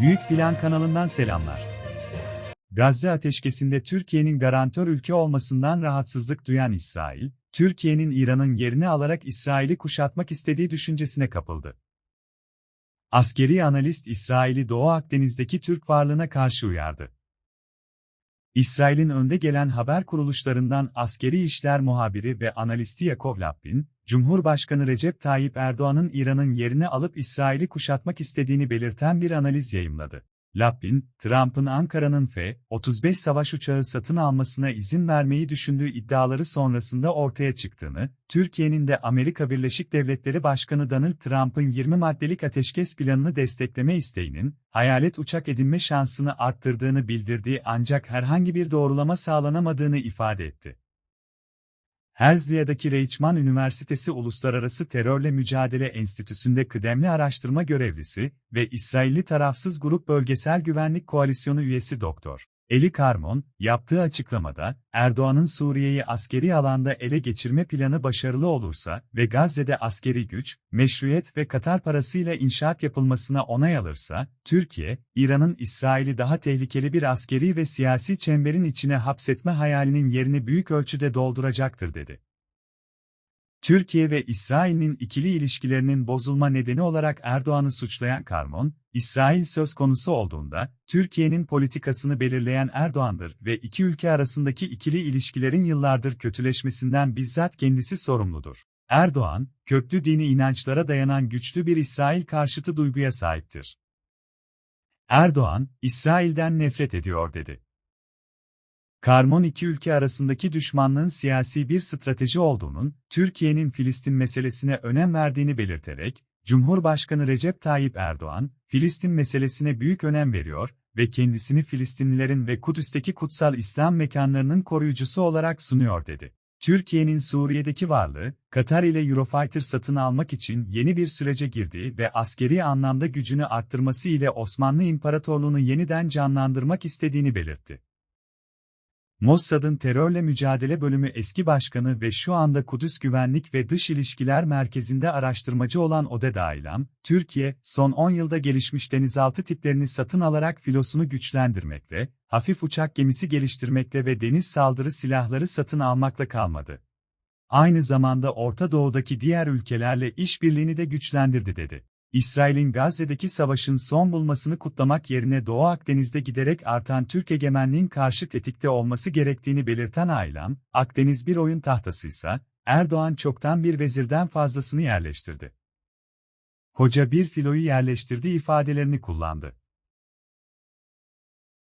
Büyük Plan kanalından selamlar. Gazze ateşkesinde Türkiye'nin garantör ülke olmasından rahatsızlık duyan İsrail, Türkiye'nin İran'ın yerini alarak İsrail'i kuşatmak istediği düşüncesine kapıldı. Askeri analist İsrail'i Doğu Akdeniz'deki Türk varlığına karşı uyardı. İsrail'in önde gelen haber kuruluşlarından askeri işler muhabiri ve analisti Yakov Lapin, Cumhurbaşkanı Recep Tayyip Erdoğan'ın İran'ın yerini alıp İsrail'i kuşatmak istediğini belirten bir analiz yayımladı. Lapin, Trump'ın Ankara'nın F-35 savaş uçağı satın almasına izin vermeyi düşündüğü iddiaları sonrasında ortaya çıktığını, Türkiye'nin de Amerika Birleşik Devletleri Başkanı Donald Trump'ın 20 maddelik ateşkes planını destekleme isteğinin, hayalet uçak edinme şansını arttırdığını bildirdiği ancak herhangi bir doğrulama sağlanamadığını ifade etti. Herzliya'daki Reichman Üniversitesi Uluslararası Terörle Mücadele Enstitüsü'nde kıdemli araştırma görevlisi ve İsrailli tarafsız grup Bölgesel Güvenlik Koalisyonu üyesi Doktor. Eli Karmon, yaptığı açıklamada, Erdoğan'ın Suriye'yi askeri alanda ele geçirme planı başarılı olursa ve Gazze'de askeri güç, meşruiyet ve Katar parasıyla inşaat yapılmasına onay alırsa, Türkiye, İran'ın İsrail'i daha tehlikeli bir askeri ve siyasi çemberin içine hapsetme hayalinin yerini büyük ölçüde dolduracaktır dedi. Türkiye ve İsrail'in ikili ilişkilerinin bozulma nedeni olarak Erdoğan'ı suçlayan Karmon, İsrail söz konusu olduğunda, Türkiye'nin politikasını belirleyen Erdoğan'dır ve iki ülke arasındaki ikili ilişkilerin yıllardır kötüleşmesinden bizzat kendisi sorumludur. Erdoğan, köklü dini inançlara dayanan güçlü bir İsrail karşıtı duyguya sahiptir. Erdoğan, İsrail'den nefret ediyor dedi. Karmon iki ülke arasındaki düşmanlığın siyasi bir strateji olduğunun, Türkiye'nin Filistin meselesine önem verdiğini belirterek, Cumhurbaşkanı Recep Tayyip Erdoğan, Filistin meselesine büyük önem veriyor ve kendisini Filistinlilerin ve Kudüs'teki kutsal İslam mekanlarının koruyucusu olarak sunuyor dedi. Türkiye'nin Suriye'deki varlığı, Katar ile Eurofighter satın almak için yeni bir sürece girdiği ve askeri anlamda gücünü arttırması ile Osmanlı İmparatorluğunu yeniden canlandırmak istediğini belirtti. Mossad'ın terörle mücadele bölümü eski başkanı ve şu anda Kudüs Güvenlik ve Dış İlişkiler Merkezi'nde araştırmacı olan Ode Dailan, Türkiye, son 10 yılda gelişmiş denizaltı tiplerini satın alarak filosunu güçlendirmekle, hafif uçak gemisi geliştirmekle ve deniz saldırı silahları satın almakla kalmadı. Aynı zamanda Orta Doğu'daki diğer ülkelerle işbirliğini de güçlendirdi dedi. İsrail'in Gazze'deki savaşın son bulmasını kutlamak yerine Doğu Akdeniz'de giderek artan Türk egemenliğin karşı tetikte olması gerektiğini belirten Aylan, Akdeniz bir oyun tahtasıysa, Erdoğan çoktan bir vezirden fazlasını yerleştirdi. Koca bir filoyu yerleştirdiği ifadelerini kullandı.